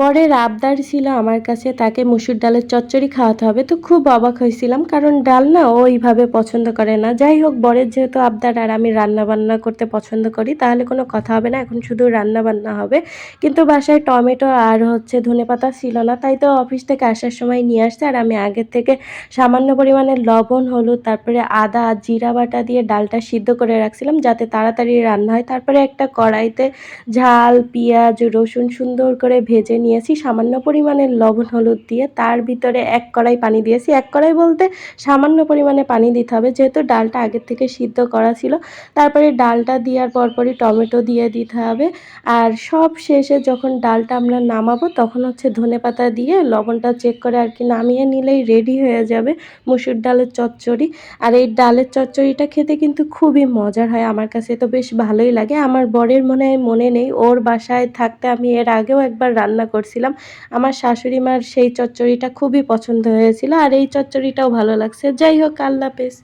বরের আবদার ছিল আমার কাছে, তাকে মুসুর ডালের চচ্চড়ি খাওয়াতে হবে। তো খুব অবাক হয়েছিলাম, কারণ ডাল না ও পছন্দ করে না। যাই হোক, বরের যেহেতু আবদার আর আমি রান্না বান্না করতে পছন্দ করি, তাহলে কোনো কথা হবে না, এখন শুধু রান্না বান্না হবে। কিন্তু বাসায় টমেটো আর হচ্ছে ধনেপাতা ছিল না, তাই তো অফিস থেকে আসার সময় নিয়ে আসছে। আর আমি আগের থেকে সামান্য পরিমাণে লবণ, হলুদ, তারপরে আদা জিরা বাটা দিয়ে ডালটা সিদ্ধ করে রাখছিলাম, যাতে তাড়াতাড়ি রান্না হয়। তারপরে একটা কড়াইতে ঝাল, পেঁয়াজ, রসুন সুন্দর করে ভেজে নিয়েছি, সামান্য পরিমাণে লবণ, হলুদ দিয়ে তার ভিতরে এক কড়াই পানি দিয়েছি। এক কড়াই বলতে সামান্য পরিমাণে পানি দিতে হবে, যেহেতু ডালটা আগের থেকে সিদ্ধ করা ছিল। তারপরে ডালটা দেওয়ার পরপরই টমেটো দিয়ে দিতে হবে। আর সব শেষে যখন ডালটা আমরা নামাবো, তখন হচ্ছে ধনে পাতা দিয়ে লবণটা চেক করে আর কি নামিয়ে নিলেই রেডি হয়ে যাবে মুসুর ডালের চচ্চড়ি। আর এই ডালের চচ্চড়িটা খেতে কিন্তু খুবই মজার হয়, আমার কাছে তো বেশ ভালোই লাগে। আমার বরের মনে মনে নেই, ওর বাসায় থাকতে আমি এর আগেও একবার রান্না করছিলাম। আমার শাশুড়ি মার সেই চচ্চড়িটা খুবই পছন্দ হয়েছিল আর এই চচ্চড়িটাও ভালো লাগছে। যাই হোক, আল্লাহ হাফেজ।